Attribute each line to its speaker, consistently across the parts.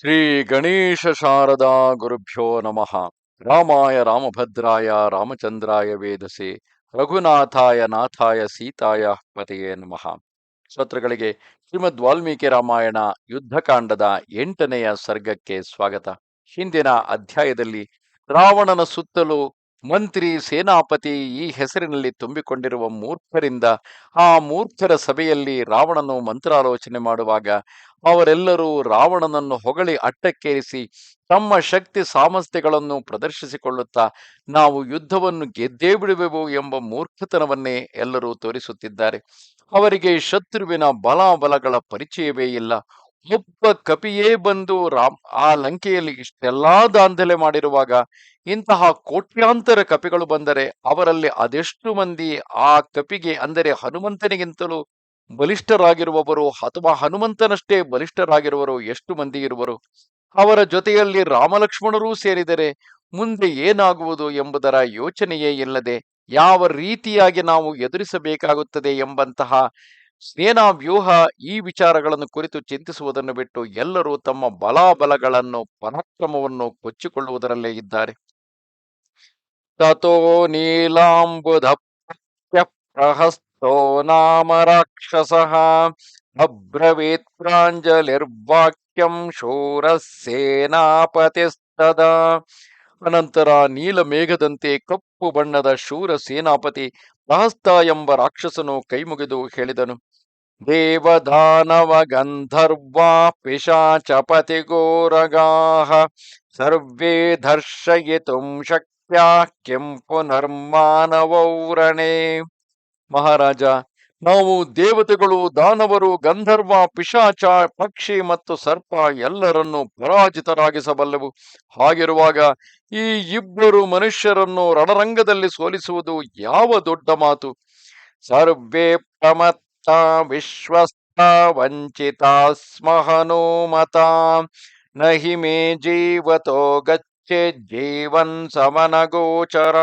Speaker 1: ಶ್ರೀ ಗಣೇಶ ಶಾರದಾ ಗುರುಭ್ಯೋ ನಮಃ. ರಾಮಾಯ ರಾಮಭದ್ರಾಯ ರಾಮಚಂದ್ರಾಯ ವೇದಸೆ. ರಘುನಾಥಾಯ ನಾಥಾಯ ಸೀತಾಯ ಪತೆಯೇ ನಮಃ. ಶ್ರೋತೃಗಳಿಗೆ ಶ್ರೀಮದ್ ವಾಲ್ಮೀಕಿ ರಾಮಾಯಣ ಯುದ್ಧಕಾಂಡದ ಎಂಟನೆಯ ಸರ್ಗಕ್ಕೆ ಸ್ವಾಗತ. ಹಿಂದಿನ ಅಧ್ಯಾಯದಲ್ಲಿ ರಾವಣನ ಸುತ್ತಲೂ ಮಂತ್ರಿ, ಸೇನಾಪತಿ ಈ ಹೆಸರಿನಲ್ಲಿ ತುಂಬಿಕೊಂಡಿರುವ ಮೂರ್ಖರಿಂದ ಆ ಮೂರ್ಖರ ಸಭೆಯಲ್ಲಿ ರಾವಣನು ಮಂತ್ರಾಲೋಚನೆ ಮಾಡುವಾಗ ಅವರೆಲ್ಲರೂ ರಾವಣನನ್ನು ಹೊಗಳಿ ಅಟ್ಟಕ್ಕೇರಿಸಿ ತಮ್ಮ ಶಕ್ತಿ ಸಾಮರ್ಥ್ಯಗಳನ್ನು ಪ್ರದರ್ಶಿಸಿಕೊಳ್ಳುತ್ತಾ ನಾವು ಯುದ್ಧವನ್ನು ಗೆದ್ದೇ ಬಿಡುವೆವು ಎಂಬ ಮೂರ್ಖತನವನ್ನೇ ಎಲ್ಲರೂ ತೋರಿಸುತ್ತಿದ್ದಾರೆ. ಅವರಿಗೆ ಶತ್ರುವಿನ ಬಲಾಬಲಗಳ ಪರಿಚಯವೇ ಇಲ್ಲ. ಒಬ್ಬ ಕಪಿಯೇ ಬಂದು ರಾಮ್, ಆ ಲಂಕೆಯಲ್ಲಿ ಇಷ್ಟೆಲ್ಲಾ ದಾಂಧಲೆ ಮಾಡಿರುವಾಗ ಇಂತಹ ಕೋಟ್ಯಾಂತರ ಕಪಿಗಳು ಬಂದರೆ ಅವರಲ್ಲಿ ಅದೆಷ್ಟು ಮಂದಿ ಆ ಕಪಿಗೆ ಅಂದರೆ ಹನುಮಂತನಿಗಿಂತಲೂ ಬಲಿಷ್ಠರಾಗಿರುವವರು ಅಥವಾ ಹನುಮಂತನಷ್ಟೇ ಬಲಿಷ್ಠರಾಗಿರುವರು ಎಷ್ಟು ಮಂದಿ ಇರುವರು? ಅವರ ಜೊತೆಯಲ್ಲಿ ರಾಮಲಕ್ಷ್ಮಣರೂ ಸೇರಿದರೆ ಮುಂದೆ ಏನಾಗುವುದು ಎಂಬುದರ ಯೋಚನೆಯೇ ಇಲ್ಲದೆ ಯಾವ ರೀತಿಯಾಗಿ ನಾವು ಎದುರಿಸಬೇಕಾಗುತ್ತದೆ ಎಂಬಂತಹ ಸೇನಾ ವ್ಯೂಹ ಈ ವಿಚಾರಗಳನ್ನು ಕುರಿತು ಚಿಂತಿಸುವುದನ್ನು ಬಿಟ್ಟು ಎಲ್ಲರೂ ತಮ್ಮ ಬಲಾಬಲಗಳನ್ನು, ಪರಾಕ್ರಮವನ್ನು ಕೊಚ್ಚಿಕೊಳ್ಳುವುದರಲ್ಲೇ ಇದ್ದಾರೆ. ತಥೋ ನೀಲಾಂಬುಧ ಪ್ರಹಸ್ತೋ ನಾಮ ರಾಕ್ಷಸಃ ಅಬ್ರವೀತ್ ಪ್ರಾಂಜಲಿರ್ವಾಕ್ಯಂ ಶೂರಸೇನಾಪತಿಸ್ತದ ಅನಂತರ ನೀಲ ಮೇಘದಂತೆ ಕಪ್ಪು ಬಣ್ಣದ ಶೂರ ಸೇನಾಪತಿ ಪ್ರಹಸ್ತ ಎಂಬ ರಾಕ್ಷಸನು ಕೈಮುಗಿದು ಹೇಳಿದನು ದೇವದಾನವ ಗಂಧರ್ವಾ ಪಿಶಾಚಪತಿ ಗೋರಗಾಹ ಸರ್ವೇ ದರ್ಶಯಿತುಂ ಶಕ್ಯ ಕೆಂಪು ನರ್ಮಾನವೌರಣೆ. ಮಹಾರಾಜ, ನಾವು ದೇವತೆಗಳು, ದಾನವರು, ಗಂಧರ್ವ, ಪಿಶಾಚ, ಪಕ್ಷಿ ಮತ್ತು ಸರ್ಪ ಎಲ್ಲರನ್ನು ಪರಾಜಿತರಾಗಿಸಬಲ್ಲೆವು. ಹಾಗಿರುವಾಗ ಈ ಇಬ್ಬರು ಮನುಷ್ಯರನ್ನು ರಣರಂಗದಲ್ಲಿ ಸೋಲಿಸುವುದು ಯಾವ ದೊಡ್ಡ ಮಾತು. ಸರ್ವೇ ಪ್ರಮತ್ತ ವಿಶ್ವಸ್ತ ವಂಚಿತ ಸ್ಮಹನೋಮತ ನಹಿ ಮೇ ಜೀವತೋ ಗಚ್ಚೆ ಜೀವನ್ ಸಮನ ಗೋಚರ.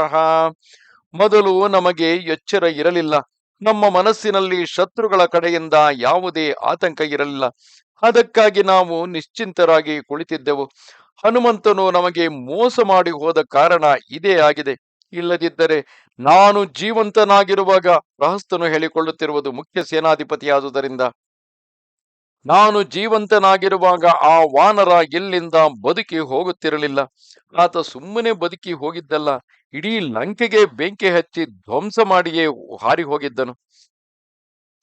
Speaker 1: ಮೊದಲು ನಮಗೆ ಎಚ್ಚರ ಇರಲಿಲ್ಲ. ನಮ್ಮ ಮನಸ್ಸಿನಲ್ಲಿ ಶತ್ರುಗಳ ಕಡೆಯಿಂದ ಯಾವುದೇ ಆತಂಕ ಇರಲಿಲ್ಲ. ಅದಕ್ಕಾಗಿ ನಾವು ನಿಶ್ಚಿಂತರಾಗಿ ಕುಳಿತಿದ್ದೆವು. ಹನುಮಂತನು ನಮಗೆ ಮೋಸ ಮಾಡಿ ಹೋದ ಕಾರಣ ಇದೇ ಆಗಿದೆ. ಇಲ್ಲದಿದ್ದರೆ ನಾನು ಜೀವಂತನಾಗಿರುವಾಗ ಪ್ರಹಸ್ತನು ಹೇಳಿಕೊಳ್ಳುತ್ತಿರುವುದು ಮುಖ್ಯ ಸೇನಾಧಿಪತಿಯಾದುದರಿಂದ. ನಾನು ಜೀವಂತನಾಗಿರುವಾಗ ಆ ವಾನರ ಎಲ್ಲಿಂದ ಬದುಕಿ ಹೋಗುತ್ತಿರಲಿಲ್ಲ. ಆತ ಸುಮ್ಮನೆ ಬದುಕಿ ಹೋಗಿದ್ದಲ್ಲ, ಇಡೀ ಲಂಕೆಗೆ ಬೆಂಕಿ ಹಚ್ಚಿ ಧ್ವಂಸ ಮಾಡಿಯೇ ಹಾರಿ ಹೋಗಿದ್ದನು.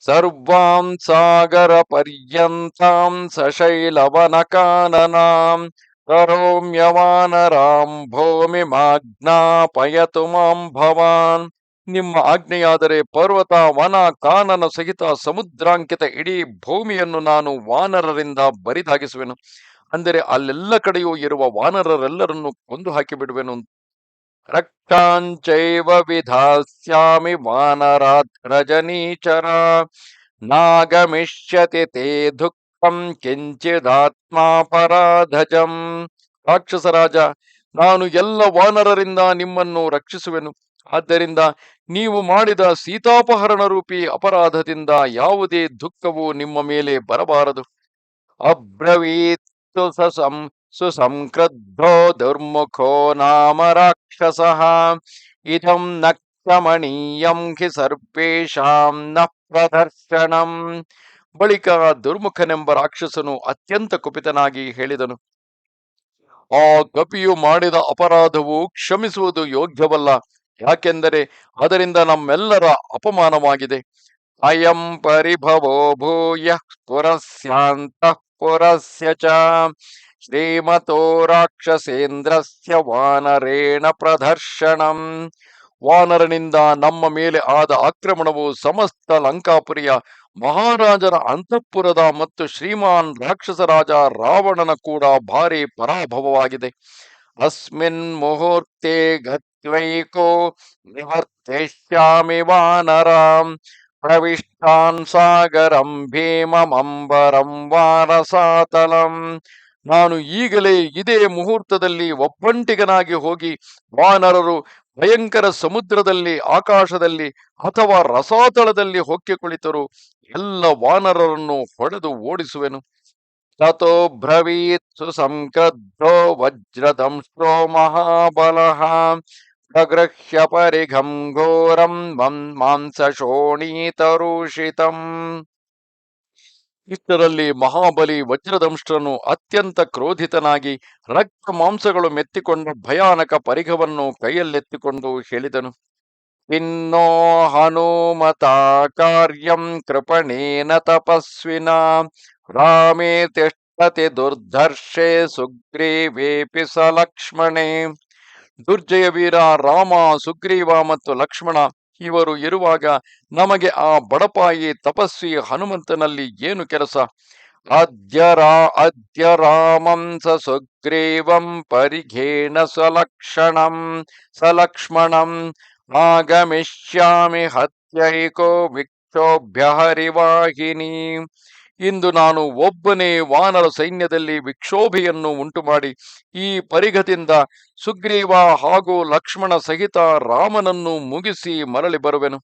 Speaker 1: ಸರ್ವಾಂ ಸಾಗರ ಪರ್ಯಂತಾಂ ಸಶೈಲವನ ಕಾನನಾಂ ಕರೋಮ್ಯವಾನರಾಂ ಭೂಮಿ ಮಾಜ್ಞಾಪಯತು ಮಾಂ ಭವಾನ್. ನಿಮ್ಮ ಆಜ್ಞೆಯಾದರೆ ಪರ್ವತ, ವನ, ಕಾನನ ಸಹಿತ ಸಮುದ್ರಾಂಕಿತ ಇಡೀ ಭೂಮಿಯನ್ನು ನಾನು ವಾನರರಿಂದ ಬರಿದಾಗಿಸುವೆನು. ಅಂದರೆ ಅಲ್ಲೆಲ್ಲ ಕಡೆಯೂ ಇರುವ ವಾನರರೆಲ್ಲರನ್ನು ಕೊಂದು ಹಾಕಿ ಬಿಡುವೆನು ರಕ್ತಾಂಚೈವ ವಿಧಾಸ್ಯಾಮಿ ವಾನರಾತ್ ರಜನೀಚರ ನಾಗಮಿಷ್ಯತಿ ತೇ ದುಃಖಂ ಕಿಂಚಿದಾತ್ಮಾಪರಾಧಜಂ ರಾಕ್ಷಸರಾಜ, ನಾನು ಎಲ್ಲ ವಾನರರಿಂದ ನಿಮ್ಮನ್ನು ರಕ್ಷಿಸುವೆನು. ಆದ್ದರಿಂದ ನೀವು ಮಾಡಿದ ಸೀತಾಪಹರಣ ರೂಪಿ ಅಪರಾಧದಿಂದ ಯಾವುದೇ ದುಃಖವು ನಿಮ್ಮ ಮೇಲೆ ಬರಬಾರದು. ಅಬ್ರವೀತ್ ಸಸಂ ಸುಸಂಕ್ರುದ್ಧೋ ದುರ್ಮುಖೋ ನಾಮ ರಾಕ್ಷಸಃ. ಇದಂ ನಕ್ತಮಣೀಯಂ ಹಿ ಸರ್ಪೇಶಾಂ ನ ಪ್ರದರ್ಶನಂ. ಬಳಿಕ ದುರ್ಮುಖನೆಂಬ ರಾಕ್ಷಸನು ಅತ್ಯಂತ ಕುಪಿತನಾಗಿ ಹೇಳಿದನು. ಆ ಕಪಿಯು ಮಾಡಿದ ಅಪರಾಧವು ಕ್ಷಮಿಸುವುದು ಯೋಗ್ಯವಲ್ಲ. ಯಾಕೆಂದರೆ ಅದರಿಂದ ನಮ್ಮೆಲ್ಲರ ಅಪಮಾನವಾಗಿದೆ. ಅಯಂ ಪರಿಭವೋ ಭೂಯ ಪುರಸ್ಯಾಂತ ಪುರಸ್ಯ ಚ. ಶ್ರೀಮತೋ ರಾಕ್ಷಸೇಂದ್ರಸ್ಯ ವಾನರೇಣ ಪ್ರದರ್ಶನಂ. ವಾನರನಿಂದ ನಮ್ಮ ಮೇಲೆ ಆದ ಆಕ್ರಮಣವು ಸಮಸ್ತ ಲಂಕಾಪುರಿಯ ಮಹಾರಾಜರ ಅಂತಃಪುರದ ಮತ್ತು ಶ್ರೀಮಾನ್ ರಾಕ್ಷಸರಾಜ ರಾವಣನ ಕೂಡ ಭಾರಿ ಪರಾಭವವಾಗಿದೆ. ಅಸ್ಮಿನ್ ಮುಹೂರ್ತೆ ನಿವರ್ತಿಷ್ಯಾಮಿ ವಾನರಾಂ ಪ್ರವಿಷ್ಟಾನ್ ಸಾಗರಂ ಭೀಮಮಂಬರಂ ವಾರಸಾತಲಂ ನಾನು ಈಗಲೇ ಇದೇ ಮುಹೂರ್ತದಲ್ಲಿ ಒಬ್ಬಂಟಿಗನಾಗಿ ಹೋಗಿ ವಾನರರು ಭಯಂಕರ ಸಮುದ್ರದಲ್ಲಿ, ಆಕಾಶದಲ್ಲಿ ಅಥವಾ ರಸಾತಳದಲ್ಲಿ ಹೊಕ್ಕೆ ಕುಳಿತರು ಎಲ್ಲ ವಾನರರನ್ನು ಹೊಡೆದು ಓಡಿಸುವೆನು. ತಥೋ ಬ್ರವೀತ್ ಸುಸಂಕ್ರದ್ಧೋ ವಜ್ರದಂಶ್ರೋ ಮಹಾಬಲಃ। ಪ್ರಗೃಹ್ಯ ಪರಿಘಂ ಘೋರಂ ಮಾಂಸಶೋಣೀತರೂಷಿತಂ ಇಷ್ಟರಲ್ಲಿ ಮಹಾಬಲಿ ವಜ್ರದಂಷ್ಟ್ರನು ಅತ್ಯಂತ ಕ್ರೋಧಿತನಾಗಿ ರಕ್ತ ಮಾಂಸಗಳು ಮೆತ್ತಿಕೊಂಡ ಭಯಾನಕ ಪರಿಘವನ್ನು ಕೈಯಲ್ಲೆತ್ತಿಕೊಂಡು ಹೇಳಿದನು, ಇನ್ನೋ ಹನುಮತ ಕಾರ್ಯಂ ಕೃಪಣೇನ ತಪಸ್ವಿನ, ರಾಮೇ ತಿಷ್ಟತಿ ದುರ್ಧರ್ಷೆ ಸುಗ್ರೀವೇಪಿ ಸ ಲಕ್ಷ್ಮಣೆ. ದುರ್ಜಯ ವೀರ ರಾಮ, ಸುಗ್ರೀವ ಮತ್ತು ಲಕ್ಷ್ಮಣ ಇವರು ಇರುವಾಗ ನಮಗೆ ಆ ಬಡಪಾಯಿ ತಪಸ್ವಿ ಹನುಮಂತನಲ್ಲಿ ಏನು ಕೆಲಸ? ಅದ್ಯ ರಾ, ಅದ್ಯ ರಾಮಂ ಸ ಸುಗ್ರೀವಂ ಪರಿಘೇಣ ಸಲಕ್ಷಣಂ ಸಲಕ್ಷ್ಮಣಂ ಆಗಮಿಷ್ಯಾಮಿ ಹತ್ಯೈಕೋ ವಿಕ್ಷೋಭ್ಯ ಹರಿವಾಹಿನಿ. ಇಂದು ನಾನು ಒಬ್ಬನೇ ವಾನರ ಸೈನ್ಯದಲ್ಲಿ ವಿಕ್ಷೋಭೆಯನ್ನು ಉಂಟುಮಾಡಿ ಈ ಪರಿಘದಿಂದ ಸುಗ್ರೀವ ಹಾಗೂ ಲಕ್ಷ್ಮಣ ಸಹಿತ ರಾಮನನ್ನು ಮುಗಿಸಿ ಮರಳಿ ಬರುವೆನು.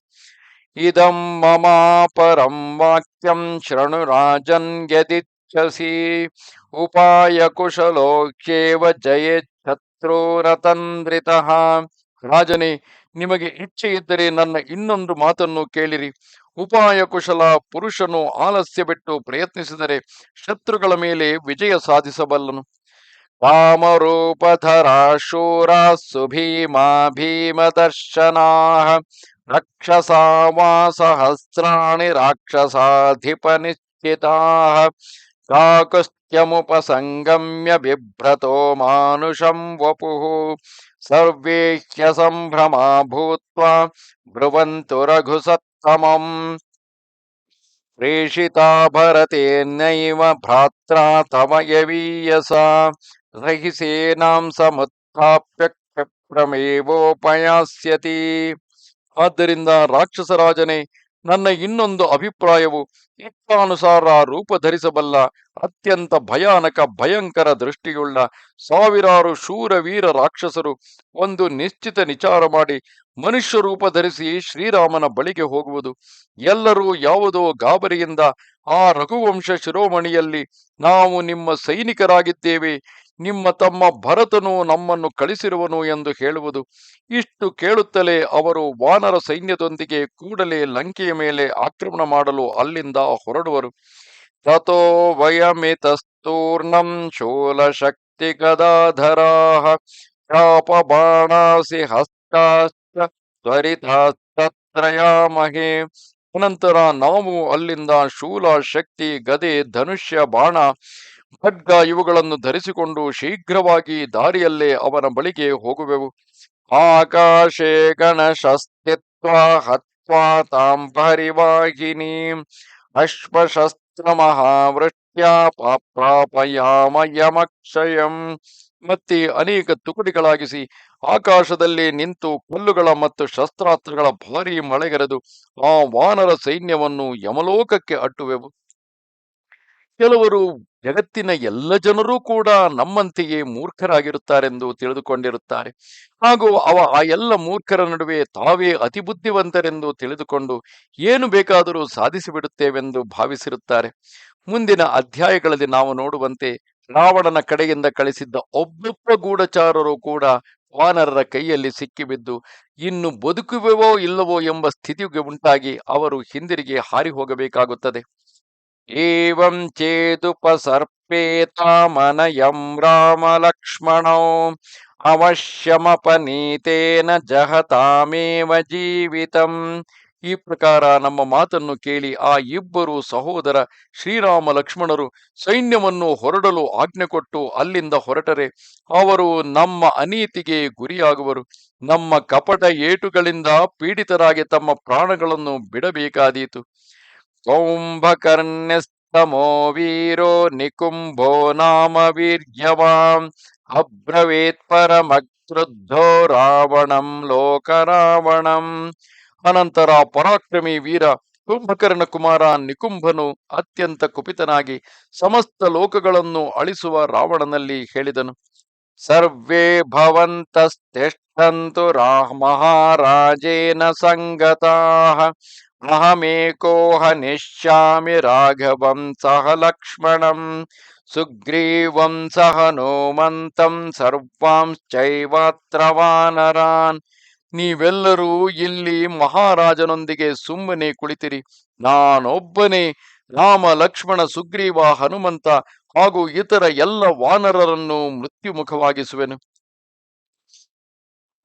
Speaker 1: ಇದಂ ಮಮಾಪರಂ ವಾಕ್ಯಂ ಶೃಣು ರಾಜನ್ ಯದಿಚ್ಛಸಿ ಉಪಾಯ ಕುಶಲೋಕ್ಷೇವ ಜಯ ಶತ್ರುರತಂದ್ರಿತಃ ರಾಜನೇ, ನಿಮಗೆ ಇಚ್ಛೆ ಇದ್ದರೆ ನನ್ನ ಇನ್ನೊಂದು ಮಾತನ್ನು ಕೇಳಿರಿ. ಉಪಾಯ ಕುಶಲ ಪುರುಷನು ಆಲಸ್ಯ ಬಿಟ್ಟು ಪ್ರಯತ್ನಿಸಿದರೆ ಶತ್ರುಗಳ ಮೇಲೆ ವಿಜಯ ಸಾಧಿಸಬಲ್ಲನು. ಕಾಮರೂಪಧರ ಶೂರ ಸುಭೀಮಾ ಭೀಮದರ್ಶನಾ ರಕ್ಷಸಾ ವಾ ಸಹಸ್ರಾಣಿ ರಾಕ್ಷಸಾಧಿಪ ನಿಶ್ಚಿತಾ ಕಾಕುಸ್ತ್ಯಮುಪಸಂಗಮ್ಯ ಬಿಭ್ರತೋ ಮಾನುಷಂ ವಪುಃ ಸರ್ವೇ ಹ್ಯಸಂಭ್ರಮಾ ಭೂತ್ವಾ ರಘುಸತ್ತಮಂ ಪ್ರೇಷಿತಾ ಭರತೇನೈವ ಭ್ರಾತ್ರಾ ತಮಯವೀಯಸ ಯವೀಯಸ ರಹಿಸೇನಾಂ ಸಮುತ್ಥಾಪ್ಯ ಕ್ಷಿಪ್ರಮೇವೋಪಯಾಸ್ಯತಿ ಆದ್ದರಿಂದ ರಾಕ್ಷಸರಾಜನೇ ನನ್ನ ಇನ್ನೊಂದು ಅಭಿಪ್ರಾಯವು ಇಚ್ಛಾನುಸಾರ ರೂಪ ಧರಿಸಬಲ್ಲ ಅತ್ಯಂತ ಭಯಾನಕ, ಭಯಂಕರ ದೃಷ್ಟಿಯುಳ್ಳ ಸಾವಿರಾರು ಶೂರವೀರ ರಾಕ್ಷಸರು ಒಂದು ನಿಶ್ಚಿತ ನಿಚಾರ ಮಾಡಿ ಮನುಷ್ಯ ರೂಪ ಧರಿಸಿ ಶ್ರೀರಾಮನ ಬಳಿಗೆ ಹೋಗುವುದು. ಎಲ್ಲರೂ ಯಾವುದೋ ಗಾಬರಿಯಿಂದ ಆ ರಘುವಂಶ ಶಿರೋಮಣಿಯಲ್ಲಿ ನಾವು ನಿಮ್ಮ ಸೈನಿಕರಾಗಿದ್ದೇವೆ, ನಿಮ್ಮ ತಮ್ಮ ಭರತನು ನಮ್ಮನ್ನು ಕಳಿಸಿರುವನು ಎಂದು ಹೇಳುವುದು. ಇಷ್ಟು ಕೇಳುತ್ತಲೇ ಅವರು ವಾನರ ಸೈನ್ಯದೊಂದಿಗೆ ಕೂಡಲೇ ಲಂಕೆಯ ಮೇಲೆ ಆಕ್ರಮಣ ಮಾಡಲು ಅಲ್ಲಿಂದ ಹೊರಡುವರು. ವಯಮಿತಸ್ತೂರ್ಣಂ ಶೂಲಶಕ್ತಿ ಚಾಪ ಬಾಣಾಸಿ ಹಸ್ತಾಶ್ಚ ತ್ವರಿತಾಸ್ತತ್ರಯಾಮಹೇ ಅನಂತರ ನಾವು ಅಲ್ಲಿಂದ ಶೂಲ ಶಕ್ತಿ ಗದೆ ಧನುಷ್ಯ ಬಾಣ ಖಡ್ಗ ಇವುಗಳನ್ನು ಧರಿಸಿಕೊಂಡು ಶೀಘ್ರವಾಗಿ ದಾರಿಯಲ್ಲೇ ಅವನ ಬಳಿಗೆ ಹೋಗುವೆವು. ಆಕಾಶೇ ಗಣಶಸ್ತಿತ್ವ ಹತ್ವಾ ತಾಂ ಪರಿವಾಹಿನಿ ಅಶ್ವಶಸ್ತ್ರ ಮಹಾವೃಷ್ಟ್ಯ ಮತ್ತೆ ಅನೇಕ ತುಕಡಿಗಳಾಗಿಸಿ ಆಕಾಶದಲ್ಲಿ ನಿಂತು ಕಲ್ಲುಗಳ ಮತ್ತು ಶಸ್ತ್ರಾಸ್ತ್ರಗಳ ಭಾರಿ ಮಳೆಗರೆದು ಆ ವಾನರ ಸೈನ್ಯವನ್ನು ಯಮಲೋಕಕ್ಕೆ ಅಟ್ಟುವೆವು. ಕೆಲವರು ಜಗತ್ತಿನ ಎಲ್ಲ ಜನರೂ ಕೂಡ ನಮ್ಮಂತೆಯೇ ಮೂರ್ಖರಾಗಿರುತ್ತಾರೆಂದು ತಿಳಿದುಕೊಂಡಿರುತ್ತಾರೆ. ಹಾಗೂ ಅವ ಆ ಎಲ್ಲ ಮೂರ್ಖರ ನಡುವೆ ತಾವೇ ಅತಿ ಬುದ್ಧಿವಂತರೆಂದು ತಿಳಿದುಕೊಂಡು ಏನು ಬೇಕಾದರೂ ಸಾಧಿಸಿಬಿಡುತ್ತೇವೆಂದು ಭಾವಿಸಿರುತ್ತಾರೆ. ಮುಂದಿನ ಅಧ್ಯಾಯಗಳಲ್ಲಿ ನಾವು ನೋಡುವಂತೆ ರಾವಣನ ಕಡೆಯಿಂದ ಕಳಿಸಿದ್ದ ಒಬ್ಬೊಬ್ಬ ಗೂಢಚಾರರು ಕೂಡ ವಾನರರ ಕೈಯಲ್ಲಿ ಸಿಕ್ಕಿಬಿದ್ದು, ಇನ್ನು ಬದುಕುವೆವೋ ಇಲ್ಲವೋ ಎಂಬ ಸ್ಥಿತಿಗೆ ಉಂಟಾಗಿ ಅವರು ಹಿಂದಿರುಗಿ ಹಾರಿ ಹೋಗಬೇಕಾಗುತ್ತದೆ. ಏವಂ ಚೇದುಪಸರ್ಪೇತಾಮನಯಂ ರಾಮ ಲಕ್ಷ್ಮಣೋ ಅವಶ್ಯಮಪನೀತೇನ ಜಹತಾಮೇವ ಜೀವಿತಂ ಈ ಪ್ರಕಾರ ನಮ್ಮ ಮಾತನ್ನು ಕೇಳಿ ಆ ಇಬ್ಬರು ಸಹೋದರ ಶ್ರೀರಾಮ ಲಕ್ಷ್ಮಣರು ಸೈನ್ಯವನ್ನು ಹೊರಡಲು ಆಜ್ಞೆ ಕೊಟ್ಟು ಅಲ್ಲಿಂದ ಹೊರಟರೆ. ಅವರು ನಮ್ಮ ಅನೀತಿಗೆ ಗುರಿಯಾಗುವರು. ನಮ್ಮ ಕಪಟ ಏಟುಗಳಿಂದ ಪೀಡಿತರಾಗಿ ತಮ್ಮ ಪ್ರಾಣಗಳನ್ನು ಬಿಡಬೇಕಾದೀತು. ವೀರೋ ನಿಕುಂಭೋ ನಾಮ ವೀರ್ಯವಾಂ ಅಬ್ರವೀತ್ ಪರಮಕ್ರುದ್ಧೋ ರಾವಣಂ ಲೋಕರಾವಣಂ ಅನಂತರ ಪರಾಕ್ರಮಿ ವೀರ ಕುಂಭಕರ್ಣ ಕುಮಾರ ನಿಕುಂಭನು ಅತ್ಯಂತ ಕುಪಿತನಾಗಿ ಸಮಸ್ತ ಲೋಕಗಳನ್ನು ಅಳಿಸುವ ರಾವಣನಲ್ಲಿ ಹೇಳಿದನು। ಸರ್ವೇ ಭವಂತಸ್ತಿಷ್ಠಂತು ರಾ ಮಹಾರಾಜೇನ ಸಂಗತಾಃ। ಅಹಮೇಕೋ ನಿಶ್ಯಾಮಿ ರಾಘವಂ ಸಹ ಲಕ್ಷ್ಮಣಂ ಸುಗ್ರೀವಂ ಸಹ ಹನುಮಂತಂ ಸರ್ವಾಂಶ್ಚೈವಾತ್ರ ವಾನರಾನ್ ನೀವೆಲ್ಲರೂ ಇಲ್ಲಿ ಮಹಾರಾಜನೊಂದಿಗೆ ಸುಮ್ಮನೆ ಕುಳಿತಿರಿ. ನಾನೊಬ್ಬನೇ, ರಾಮ, ಲಕ್ಷ್ಮಣ, ಸುಗ್ರೀವ, ಹನುಮಂತ ಹಾಗೂ ಇತರ ಎಲ್ಲ ವಾನರರನ್ನು ಮೃತ್ಯುಮುಖವಾಗಿಸುವೆನು.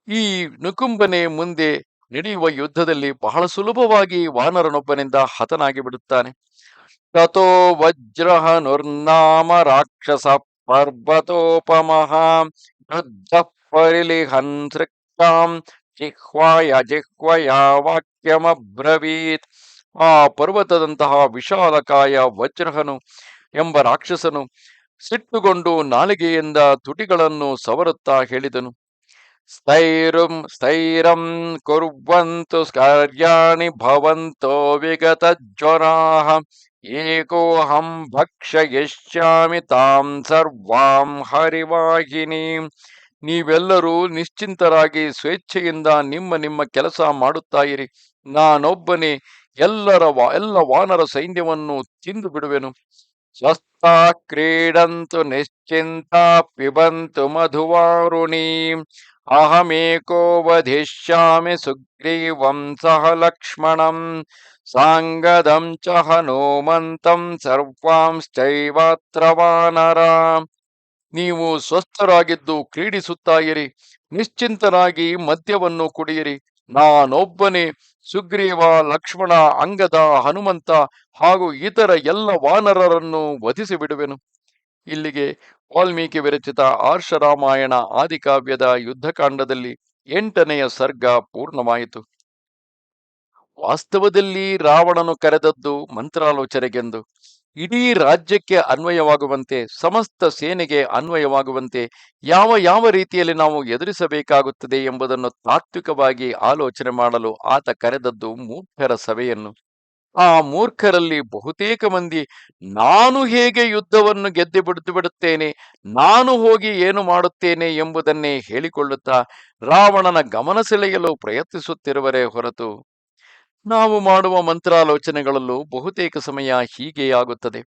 Speaker 1: ಈ ನುಕುಂಬನೆ ಮುಂದೆ ನಡೆಯುವ ಯುದ್ಧದಲ್ಲಿ ಬಹಳ ಸುಲಭವಾಗಿ ವಾನರನೊಬ್ಬನಿಂದ ಹತನಾಗಿ ಬಿಡುತ್ತಾನೆ. ತಥೋ ವಜ್ರಹನುರ್ನಾಮ ರಾಕ್ಷಸ ಪರ್ವತೋಪಮಃ ಯುದ್ಧ ಪರಿಲಿಹನ್ ಸೃಕ್ತಾಂ ಜಿಹ್ವಾಯ ಜಿಹ್ವಯ ವಾಕ್ಯಮಬ್ರವೀತ್. ಆ ಪರ್ವತದಂತಹ ವಿಶಾಲಕಾಯ ವಜ್ರಹನು ಎಂಬ ರಾಕ್ಷಸನು ಸಿಟ್ಟುಗೊಂಡು ನಾಲಿಗೆಯಿಂದ ತುಟಿಗಳನ್ನು ಸವರುತ್ತಾ ಹೇಳಿದನು. ಸ್ಥೈರಂ ಸ್ಥೈರಂ ಕುರ್ವಂತು ಕಾರ್ಯಾಣಿ ಭವಂತೋ ವಿಗತ ಜ್ವರಾಹ ಏಕೋಹಂ ಭಕ್ಷಯಿಷ್ಯಾಮಿ ತಾಂ ಸರ್ವಾಂ ಹರಿವಾಹಿನಿ ನೀವೆಲ್ಲರೂ ನಿಶ್ಚಿಂತರಾಗಿ ಸ್ವೇಚ್ಛೆಯಿಂದ ನಿಮ್ಮ ನಿಮ್ಮ ಕೆಲಸ ಮಾಡುತ್ತಾ ಇರಿ ನಾನೊಬ್ಬನೇ, ಎಲ್ಲರ ಎಲ್ಲ ವಾನರ ಸೈನ್ಯವನ್ನು ತಿಂದು ಬಿಡುವೆನು. ಸ್ವಸ್ಥ ಕ್ರೀಡಂತು ನಿಶ್ಚಿಂತ ಪಿಬಂತು ಮಧುವಾರುಣೀಂ. ಅಹಮೇಕೋ ವಧಿಷ್ಯಾಮಿ ಸುಗ್ರೀವಂ ಸಹ ಲಕ್ಷ್ಮಣಂ ಸಾಂಗದಂ ಚ ಹನುಮಂತಂ ಸರ್ವಾಂಶ್ಚೈವಾತ್ರ ವಾನರ ನೀವು ಸ್ವಸ್ಥರಾಗಿದ್ದು ಕ್ರೀಡಿಸುತ್ತಾ ಇರಿ ನಿಶ್ಚಿಂತನಾಗಿ ಮದ್ಯವನ್ನು ಕುಡಿಯಿರಿ. ನಾನೊಬ್ಬನೇ, ಸುಗ್ರೀವ, ಲಕ್ಷ್ಮಣ, ಅಂಗದ, ಹನುಮಂತ ಹಾಗೂ ಇತರ ಎಲ್ಲ ವಾನರರನ್ನು ವಧಿಸಿ ಬಿಡುವೆನು ಇಲ್ಲಿಗೆ ವಾಲ್ಮೀಕಿ ವಿರಚಿತ ಆರ್ಷರಾಮಾಯಣ ಆದಿಕಾವ್ಯದ ಯುದ್ಧಕಾಂಡದಲ್ಲಿ ಎಂಟನೆಯ ಸರ್ಗ ಪೂರ್ಣವಾಯಿತು. ವಾಸ್ತವದಲ್ಲಿ ರಾವಣನು ಕರೆದದ್ದು ಮಂತ್ರಾಲೋಚನೆಗೆಂದು. ಇಡೀ ರಾಜ್ಯಕ್ಕೆ ಅನ್ವಯವಾಗುವಂತೆ, ಸಮಸ್ತ ಸೇನೆಗೆ ಅನ್ವಯವಾಗುವಂತೆ, ಯಾವ ಯಾವ ರೀತಿಯಲ್ಲಿ ನಾವು ಎದುರಿಸಬೇಕಾಗುತ್ತದೆ ಎಂಬುದನ್ನು ತಾತ್ವಿಕವಾಗಿ ಆಲೋಚನೆ ಮಾಡಲು ಆತ ಕರೆದದ್ದು ಮೂರ್ಖರ ಸಭೆಯನ್ನು. ಆ ಮೂರ್ಖರಲ್ಲಿ ಬಹುತೇಕ ಮಂದಿ, ನಾನು ಹೇಗೆ ಯುದ್ಧವನ್ನು ಗೆದ್ದು ಬಿಡುತ್ತು ಬಿಡುತ್ತೇನೆ? ನಾನು ಹೋಗಿ ಏನು ಮಾಡುತ್ತೇನೆ? ಎಂಬುದನ್ನೇ ಹೇಳಿಕೊಳ್ಳುತ್ತಾ ರಾವಣನ ಗಮನ ಸೆಳೆಯಲು ಪ್ರಯತ್ನಿಸುತ್ತಿರುವರೇ ಹೊರತು, ನಾವು ಮಾಡುವ ಮಂತ್ರಾಲೋಚನೆಗಳಲ್ಲೂ ಬಹುತೇಕ ಸಮಯ ಹೀಗೆ ಆಗುತ್ತದೆ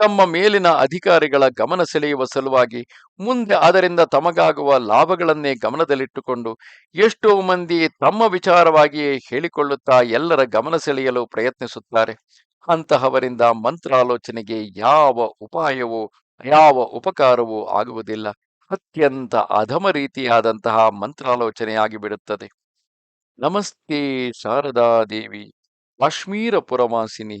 Speaker 1: ತಮ್ಮ ಮೇಲಿನ ಅಧಿಕಾರಿಗಳ ಗಮನ ಸೆಳೆಯುವ ಸಲುವಾಗಿ ಮುಂದೆ ಅದರಿಂದ ತಮಗಾಗುವ ಲಾಭಗಳನ್ನೇ ಗಮನದಲ್ಲಿಟ್ಟುಕೊಂಡು ಎಷ್ಟೋ ಮಂದಿ ತಮ್ಮ ವಿಚಾರವಾಗಿಯೇ ಹೇಳಿಕೊಳ್ಳುತ್ತಾ ಎಲ್ಲರ ಗಮನ ಸೆಳೆಯಲು ಪ್ರಯತ್ನಿಸುತ್ತಾರೆ. ಅಂತಹವರಿಂದ ಮಂತ್ರಾಲೋಚನೆಗೆ ಯಾವ ಉಪಾಯವೂ, ಯಾವ ಉಪಕಾರವೂ ಆಗುವುದಿಲ್ಲ. ಅತ್ಯಂತ ಅಧಮ ರೀತಿಯಾದಂತಹ ಮಂತ್ರಾಲೋಚನೆಯಾಗಿ ಬಿಡುತ್ತದೆ. ನಮಸ್ತೆ ಶಾರದಾ ದೇವಿ, ಕಾಶ್ಮೀರ ಪುರವಾಸಿನಿ.